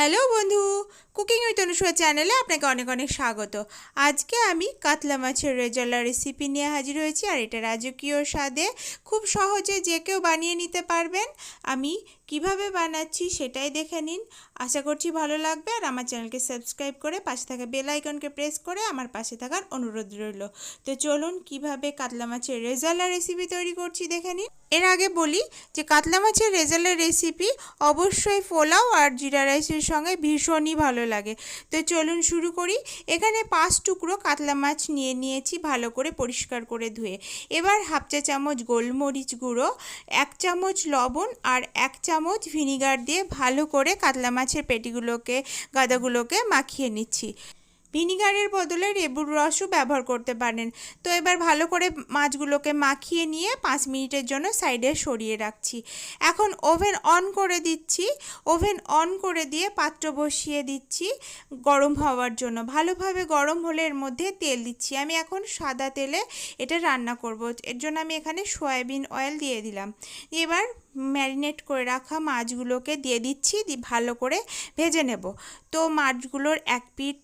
Hello বন্ধু, cooking with Anusuiya চ্যানেলে আপনাকে অনেক অনেক স্বাগত। আজকে আমি কাতলা মাছের রেজালা রেসিপি নিয়ে হাজির হয়েছি আর এটা রাজকীয় স্বাদে খুব সহজে যে কেউ বানিয়ে নিতে পারবেন। আমি কীভাবে বানাচ্ছি সেটাই দেখে নিন। আশা করছি ভালো লাগবে আর আমার চ্যানেলকে সাবস্ক্রাইব করে পাশে থাকা বেল আইকনকে প্রেস করে আমার পাশে থাকার অনুরোধ রইল। তো চলুন কীভাবে কাতলা মাছের রেজালা রেসিপি তৈরি করছি দেখে নিন। এর আগে বলি যে কাতলা মাছের রেজালের রেসিপি অবশ্যই পোলাও আর জিরা রাইসের সঙ্গে ভীষণই ভালো লাগে। তো চলুন শুরু করি। এখানে পাঁচ টুকরো কাতলা মাছ নিয়ে নিয়েছি ভালো করে পরিষ্কার করে ধুয়ে। এবার হাফ চা চামচ গোলমরিচ গুঁড়ো, এক চামচ লবণ আর এক চামচ ভিনিগার দিয়ে ভালো করে কাতলা মাছের পেটিগুলোকে, গাদাগুলোকে মাখিয়ে নিচ্ছি। ভিনিগারের বদলে লেবুর রসও ব্যবহার করতে পারেন। তো এবার ভালো করে মাছগুলোকে মাখিয়ে নিয়ে পাঁচ মিনিটের জন্য সাইডে সরিয়ে রাখছি। এখন ওভেন অন করে দিচ্ছি। ওভেন অন করে দিয়ে পাত্র বসিয়ে দিচ্ছি গরম হওয়ার জন্য। ভালোভাবে গরম হলে এর মধ্যে তেল দিচ্ছি। আমি এখন সাদা তেলে এটা রান্না করব। এর জন্য আমি এখানে সয়াবিন অয়েল দিয়ে দিলাম। এবার ম্যারিনেট করে রাখা মাছগুলোকে দিয়ে দিচ্ছি ভালো করে ভেজে নেব। তো মাছগুলোর এক পিঠ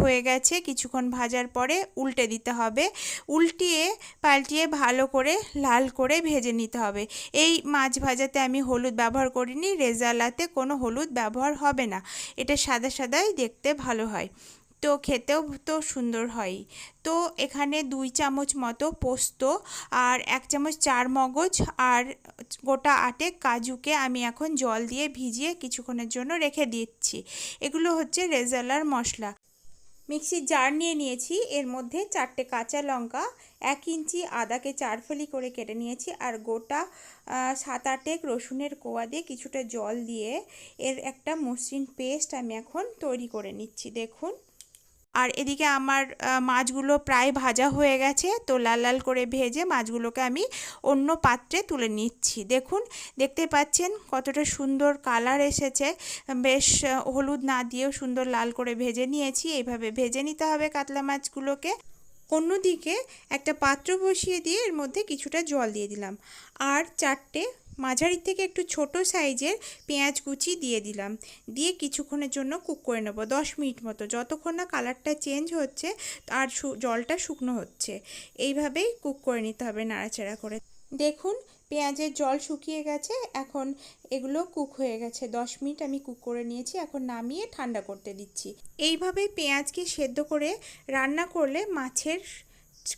হয়ে গেছে, কিছুক্ষণ ভাজার পরে উল্টে দিতে হবে। উল্টিয়ে পাল্টিয়ে ভালো করে লাল করে ভেজে নিতে হবে। এই মাছ ভাজাতে আমি হলুদ ব্যবহার করিনি, রেজালাতে কোনো হলুদ ব্যবহার হবে না। এটা সাদা সাদাই দেখতে ভালো হয়। তো খেতেও তো সুন্দর হয়। তো এখানে দুই চামচ মতো পোস্ত আর এক চামচ চার মগজ আর গোটা আটে কাজুকে আমি এখন জল দিয়ে ভিজিয়ে কিছুক্ষণের জন্য রেখে দিচ্ছি। এগুলো হচ্ছে রেজালার মশলা। মিক্সির জার নিয়ে নিয়েছি। এর মধ্যে চারটে কাঁচা লঙ্কা, এক ইঞ্চি আদাকে চার ফলি করে কেটে নিয়েছি আর গোটা সাত আটেক রসুনের কোয়া দিয়ে কিছুটা জল দিয়ে এর একটা মসৃণ পেস্ট আমি এখন তৈরি করে নিচ্ছি। দেখুন। আর এদিকে আমার মাছগুলো প্রায় ভাজা হয়ে গেছে, তো লাল লাল করে ভেজে মাছগুলোকে আমি অন্য পাত্রে তুলে নিচ্ছি। দেখুন, দেখতে পাচ্ছেন কতটা সুন্দর কালার এসেছে। বেশ হলুদ না দিয়েও সুন্দর লাল করে ভেজে নিয়েছি। এইভাবে ভেজে নিতে হবে কাতলা মাছগুলোকে। অন্যদিকে একটা পাত্র বসিয়ে দিয়ে এর মধ্যে কিছুটা জল দিয়ে দিলাম। আর চারটে মাঝারি থেকে একটু ছোট সাইজের পেঁয়াজ কুচি দিয়ে দিলাম। দিয়ে কিছুক্ষণের জন্য কুক করে নেব, দশ মিনিট মতো। যতক্ষণ না কালারটা চেঞ্জ হচ্ছে, আর জলটা শুকনো হচ্ছে। এইভাবেই কুক করে নিতে হবে নাড়াচাড়া করে। দেখুন, পেঁয়াজের জল শুকিয়ে গেছে। এখন এগুলো কুক হয়ে গেছে। দশ মিনিট আমি কুক করে নিয়েছি। এখন নামিয়ে ঠান্ডা করতে দিচ্ছি। এইভাবে পেঁয়াজকে সেদ্ধ করে রান্না করলে মাছের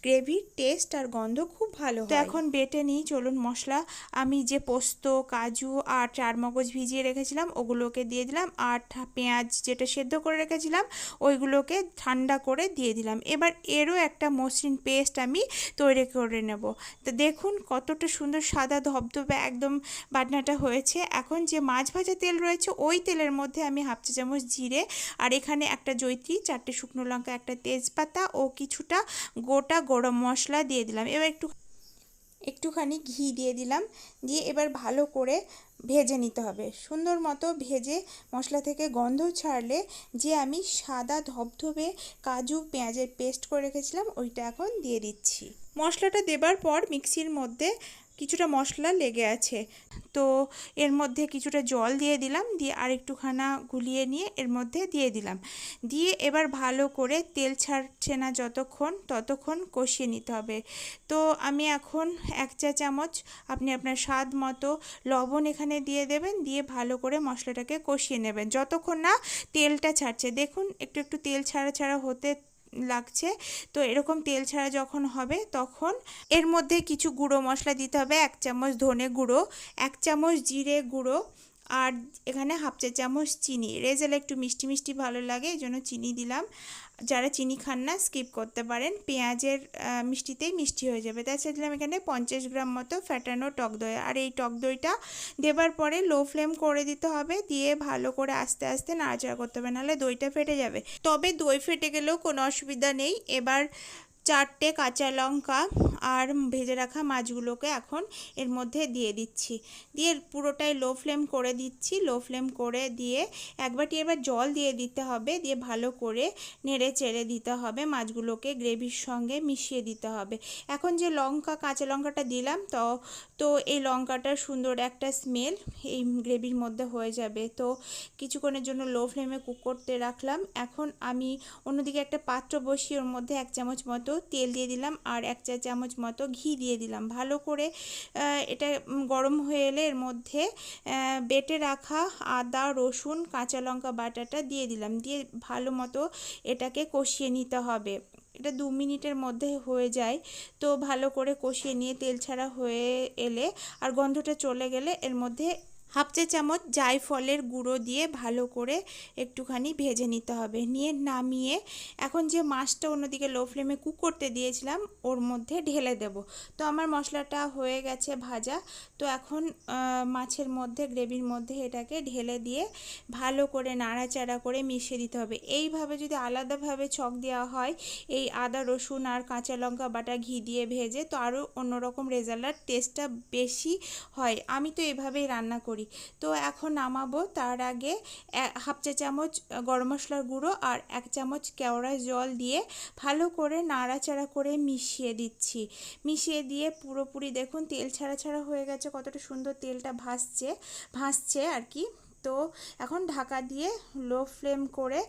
গ্রেভির টেস্ট আর গন্ধ খুব ভালো তো এখন বেটে নিই চলুন মশলা। আমি যে পোস্ত কাজু আর চার মগজ ভিজিয়ে রেখেছিলাম ওগুলোকে দিয়ে দিলাম আর পেঁয়াজ যেটা সেদ্ধ করে রেখেছিলাম ওইগুলোকে ঠান্ডা করে দিয়ে দিলাম। এবার এরও একটা মসৃণ পেস্ট আমি তৈরি করে নেব। তো দেখুন কতটা সুন্দর সাদা ধবধবে একদম বাটনাটা হয়েছে। এখন যে মাছ ভাজা তেল রয়েছে ওই তেলের মধ্যে আমি হাফ চা চামচ জিরে আর এখানে একটা জৈত্রী চারটে শুকনো লঙ্কা একটা তেজপাতা ও কিছুটা গোটা গরম মশলা দিয়ে দিলাম। এবার একটু একটুখানি ঘি দিয়ে দিলাম। দিয়ে এবার ভালো করে ভেজে নিতে হবে। সুন্দর মতো ভেজে মশলা থেকে গন্ধ ছাড়লে যে আমি সাদা ধবধবে কাজু পেঁয়াজের পেস্ট করে রেখেছিলাম, ওইটা এখন দিয়ে দিচ্ছি। মশলাটা দেবার পর মিক্সির মধ্যে কিছুটা মশলা লেগে আছে। তো এর মধ্যে কিছুটা জল দিয়ে দিলাম, দিয়ে আরেকটুখানা গুলিয়ে নিয়ে এর মধ্যে দিয়ে দিলাম। দিয়ে এবার ভালো করে তেল ছাড়ছে না যতক্ষণ, ততক্ষণ কষিয়ে নিতে হবে। তো আমি এখন এক চা চামচ আপনি আপনার স্বাদ মতো লবণ এখানে দিয়ে দেবেন, দিয়ে ভালো করে মশলাটাকে কষিয়ে নেবেন। যতক্ষণ না তেলটা ছাড়ছে, দেখুন একটু একটু তেল ছাড়া ছাড়া হতে লাগছে। তো এরকম তেল ছাড়া যখন হবে তখন এর মধ্যে কিছু গুঁড়ো মশলা দিতে হবে, এক চামচ ধনে গুঁড়ো, এক চামচ জিরে গুঁড়ো আর এখানে হাফ চা চামচ চিনি। রেজাল একটু মিষ্টি মিষ্টি ভালো লাগে এই জন্য চিনি দিলাম। যারা চিনি খান না স্কিপ করতে পারেন। পেঁয়াজের মিষ্টিতেই মিষ্টি হয়ে যাবে। তাছাড়া দিলাম এখানে পঞ্চাশ গ্রাম মতো ফ্যাটানো টক দই। আর এই টক দইটা দেবার পরে লো ফ্লেম করে দিতে হবে। দিয়ে ভালো করে আস্তে আস্তে নাড়াচাড়া করতে হবে। নাহলে দইটা ফেটে যাবে। তবে দই ফেটে গেলেও কোনো অসুবিধা নেই। এবার চারটে কাঁচা লঙ্কা আর ভেজে রাখা মাছগুলোকে এখন এর মধ্যে দিয়ে দিচ্ছি। দিয়ে পুরোটাই লো ফ্লেম করে দিচ্ছি। লো ফ্লেম করে দিয়ে একবারটি এবার জল দিয়ে দিতে হবে। দিয়ে ভালো করে নেড়ে চেড়ে দিতে হবে। মাছগুলোকে গ্রেভির সঙ্গে মিশিয়ে দিতে হবে। এখন যে লঙ্কা, কাঁচা লঙ্কাটা দিলাম, তো তো এই লঙ্কাটার সুন্দর একটা স্মেল এই গ্রেভির মধ্যে হয়ে যাবে। তো কিছুক্ষণের জন্য লো ফ্লেমে কুক করতে রাখলাম। এখন আমি অন্যদিকে একটা পাত্র বসিয়ে ওর মধ্যে এক চামচ মতো তেল দিয়ে দিলাম আর এক চা চামচ মতো ঘি দিয়ে দিলাম। ভালো করে এটা গরম হয়ে এলে এর মধ্যে বেটে রাখা আদা, রসুন, কাঁচা লঙ্কা বাটাটা দিয়ে দিলাম। দিয়ে ভালো মতো এটাকে কষিয়ে নিতে হবে। এটা দু মিনিটের মধ্যে হয়ে যায়। তো ভালো করে কষিয়ে নিয়ে তেল ছাড়া হয়ে এলে আর গন্ধটা চলে গেলে এর মধ্যে হাফ চা চামচ জায়ফলের গুঁড়ো দিয়ে ভালো করে একটুখানি ভেজে নিতে হবে। নিয়ে নামিয়ে এখন যে মাছটা অন্যদিকে লো ফ্লেমে কুক করতে দিয়েছিলাম, ওর মধ্যে ঢেলে দেব। তো আমার মশলাটা হয়ে গেছে ভাজা। তো এখন মাছের মধ্যে, গ্রেভির মধ্যে এটাকে ঢেলে দিয়ে ভালো করে নাড়াচাড়া করে মিশিয়ে দিতে হবে। এইভাবে যদি আলাদাভাবে ছক দেওয়া হয়, এই আদা, রসুন আর কাঁচা লঙ্কা বাটা ঘি দিয়ে ভেজে তো আরও অন্যরকম রেজাল্ট টেস্টটা বেশি হয়। আমি তো এভাবেই রান্না করি। করি। তো এখন নামাবো, তার আগে হাফ চা চামচ গরম মশলার গুঁড়ো আর এক চামচ কেওড়া জল দিয়ে ভালো করে নাড়াচাড়া করে মিশিয়ে দিচ্ছি। মিশিয়ে দিয়ে পুরোপুরি দেখুন তেল ছাড়া ছাড়া হয়ে গেছে, কতটা সুন্দর তেলটা ভাসছে ভাসছে আর কি। তো এখন ঢাকা দিয়ে লো ফ্লেম করে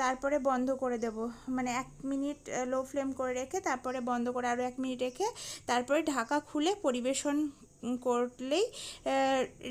তারপরে বন্ধ করে দেব। মানে এক মিনিট লো ফ্লেম করে রেখে তারপরে বন্ধ করে আরও এক মিনিট রেখে তারপরে ঢাকা খুলে পরিবেশন করলেই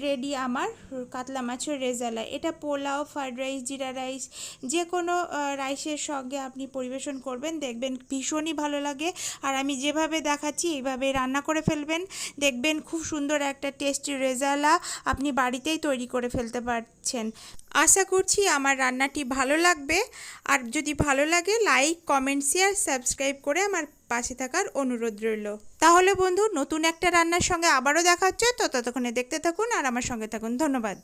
রেডি আমার কাতলা মাছের রেজালা। এটা polao fried rice jeera rice যে কোনো রাইসের সঙ্গে আপনি পরিবেশন করবেন, দেখবেন ভীষণই ভালো লাগে। আর আমি যেভাবে দেখাচ্ছি, এইভাবে রান্না করে ফেলবেন। দেখবেন খুব সুন্দর একটা টেস্টি রেজালা আপনি বাড়িতেই তৈরি করে ফেলতে পারছেন। আশা করছি আমার রান্নাটি ভালো লাগবে। আর যদি ভালো লাগে লাইক কমেন্ট শেয়ার সাবস্ক্রাইব করে আমার পাশে থাকার অনুরোধ রইল। তাহলে বন্ধু, নতুন একটা রান্নার সঙ্গে আবারও দেখা হচ্ছে। তো ততক্ষণে দেখতে থাকুন আর আমার সঙ্গে থাকুন। ধন্যবাদ।